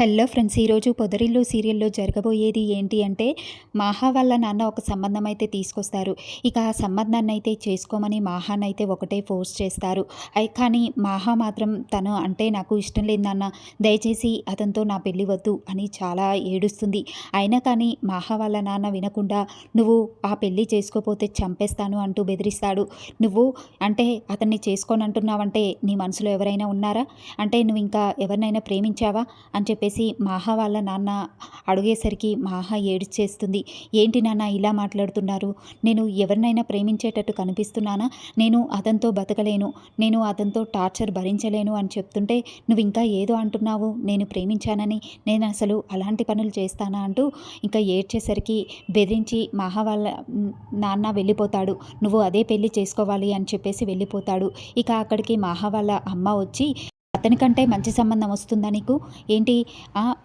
Hello friends ఈరోజు పొదరిల్లు సీరియల్లో జరగబోయేది ఏంటి అంటే మాహా వాళ్ళ నాన్న ఒక సంబంధం అయితే తీసుకొస్తారు. ఇక ఆ సంబంధాన్ని అయితే చేసుకోమని మాహాన్ అయితే ఒకటే ఫోర్స్ చేస్తారు. అయి కానీ మాహా మాత్రం తను అంటే నాకు ఇష్టం లేదు నాన్న దయచేసి అతనితో నా పెళ్ళి వద్దు అని చాలా ఏడుస్తుంది. అయినా కానీ మాహా వాళ్ళ నాన్న వినకుండా నువ్వు ఆ పెళ్ళి చేసుకోపోతే చంపేస్తాను అంటూ బెదిరిస్తాడు. నువ్వు అంటే అతన్ని చేసుకోని అంటున్నావంటే నీ మనసులో ఎవరైనా ఉన్నారా? అంటే నువ్వు ఇంకా ఎవరినైనా ప్రేమించావా? అని చెప్పేసి మాహా వాళ్ళ నాన్న అడిగేసరికి మాహా ఏడ్చేస్తుంది. ఏంటి నాన్న ఇలా మాట్లాడుతున్నారు? నేను ఎవరినైనా ప్రేమించేటట్టు కనిపిస్తున్నానా? నేను అతనితో బతకలేను. నేను అతనితో టార్చర్ భరించలేను అని చెప్తుంటే నువ్వు ఇంకా ఏదో అంటున్నావు? నేను ప్రేమించానని? నేను అసలు అలాంటి పనులు చేస్తానా? అంటూ ఇంకా ఏడ్చేసరికి బెదిరించి మాహ వాళ్ళ నాన్న వెళ్ళిపోతాడు. నువ్వు అదే పెళ్ళి చేసుకోవాలి అని చెప్పేసి వెళ్ళిపోతాడు. ఇక అక్కడికి మాహా వాళ్ళ అమ్మ వచ్చి అతనికంటే మంచి సంబంధం వస్తుందా నీకు? ఏంటి?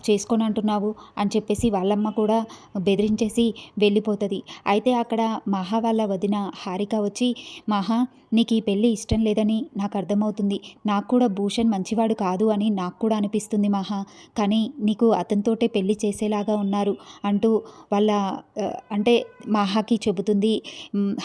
చేసుకొని అంటున్నావు అని చెప్పేసి వాళ్ళమ్మ కూడా బెదిరించేసి వెళ్ళిపోతుంది. అయితే అక్కడ మహా వాళ్ళ వదిన హారిక వచ్చి మహా నీకు ఈ పెళ్ళి ఇష్టం లేదని నాకు అర్థమవుతుంది. నాకు కూడా భూషణ్ మంచివాడు కాదు అని నాకు కూడా అనిపిస్తుంది మహా. కానీ నీకు అతనితోటే పెళ్ళి చేసేలాగా ఉన్నారు అంటూ వాళ్ళ అంటే మహాకి చెబుతుంది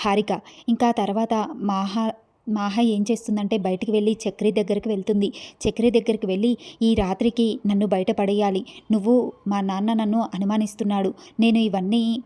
హారిక. ఇంకా తర్వాత మహా మాహ ఏం చేస్తుందంటే బయటికి వెళ్ళి చక్రి దగ్గరికి వెళ్తుంది. చక్రి దగ్గరికి వెళ్ళి ఈ రాత్రికి నన్ను బయట పడేయాలి. నువ్వు మా నాన్న నన్ను అనుమానిస్తున్నాడు. నేను ఇవన్నీ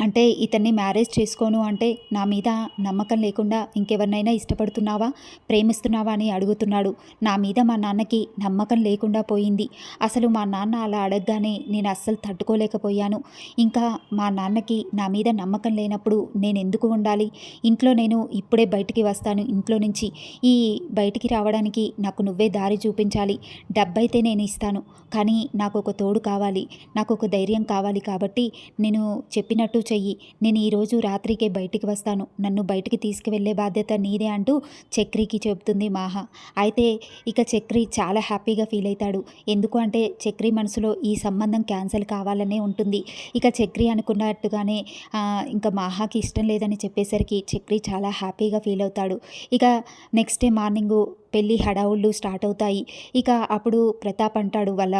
అంటే ఇతన్ని మ్యారేజ్ చేసుకోను అంటే నా మీద నమ్మకం లేకుండా ఇంకెవరినైనా ఇష్టపడుతున్నావా? ప్రేమిస్తున్నావా? అని అడుగుతున్నాడు. నా మీద మా నాన్నకి నమ్మకం లేకుండా పోయింది. అసలు మా నాన్న అలా అడగగానే నేను అస్సలు తట్టుకోలేకపోయాను. ఇంకా మా నాన్నకి నా మీద నమ్మకం లేనప్పుడు నేను ఎందుకు ఉండాలి? ఇంట్లో నేను ఇప్పుడే బయటికి వస్తాను. ఇంట్లో నుంచి ఈ బయటికి రావడానికి నాకు నువ్వే దారి చూపించాలి. డబ్బైతే నేను ఇస్తాను. కానీ నాకు ఒక తోడు కావాలి. నాకు ఒక ధైర్యం కావాలి కాబట్టి నేను చెప్పినట్టు చెయ్యి. నేను ఈరోజు రాత్రికే బయటికి వస్తాను. నన్ను బయటికి తీసుకువెళ్ళే బాధ్యత నీదే అంటూ చక్రికి చెబుతుంది మాహా. అయితే ఇక చక్రి చాలా హ్యాపీగా ఫీల్ అవుతాడు. ఎందుకు అంటే చక్రి మనసులో ఈ సంబంధం క్యాన్సిల్ కావాలనే ఉంటుంది. ఇక చక్రి అనుకున్నట్టుగానే ఇంకా మాహాకి ఇష్టం లేదని చెప్పేసరికి చక్రి చాలా హ్యాపీగా ఫీల్ అవుతాడు. ఇక నెక్స్ట్ డే మార్నింగు పెళ్ళి హడావుళ్ళు స్టార్ట్ అవుతాయి. ఇక అప్పుడు ప్రతాప్ అంటాడు వాళ్ళ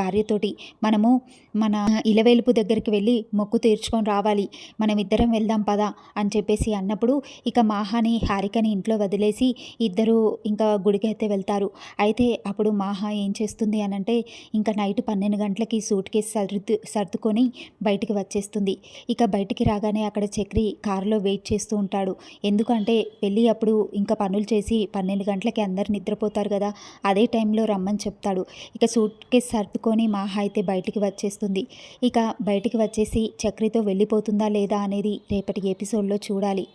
భార్యతోటి మనము మన ఇలవేలుపు దగ్గరికి వెళ్ళి మొక్కు తీర్చుకొని రావాలి. మనం ఇద్దరం వెళ్దాం పదా అని చెప్పేసి అన్నప్పుడు ఇక మాహాని హారికని ఇంట్లో వదిలేసి ఇద్దరు ఇంకా గుడికి అయితే వెళ్తారు. అయితే అప్పుడు మాహా ఏం చేస్తుంది అని అంటే ఇంకా నైట్ పన్నెండు గంటలకి సూట్ కేసు సర్దు సర్దుకొని బయటికి వచ్చేస్తుంది. ఇక బయటికి రాగానే అక్కడ చక్రి కారులో వెయిట్ చేస్తూ ఉంటాడు. ఎందుకంటే పెళ్ళి అప్పుడు ఇంకా పనులు చేసి పన్నెండు గంటలకి అందరు నిద్రపోతారు కదా. అదే టైంలో రమ్మని చెప్తాడు. ఇక సూట్ కేసు సర్దుకొని మాహా అయితే బయటికి వచ్చేస్తుంది. ఇక బయటికి వచ్చేసి చక్రితో వెళ్ళిపోతుందా లేదా అనేది రేపటి ఎపిసోడ్లో చూడాలి.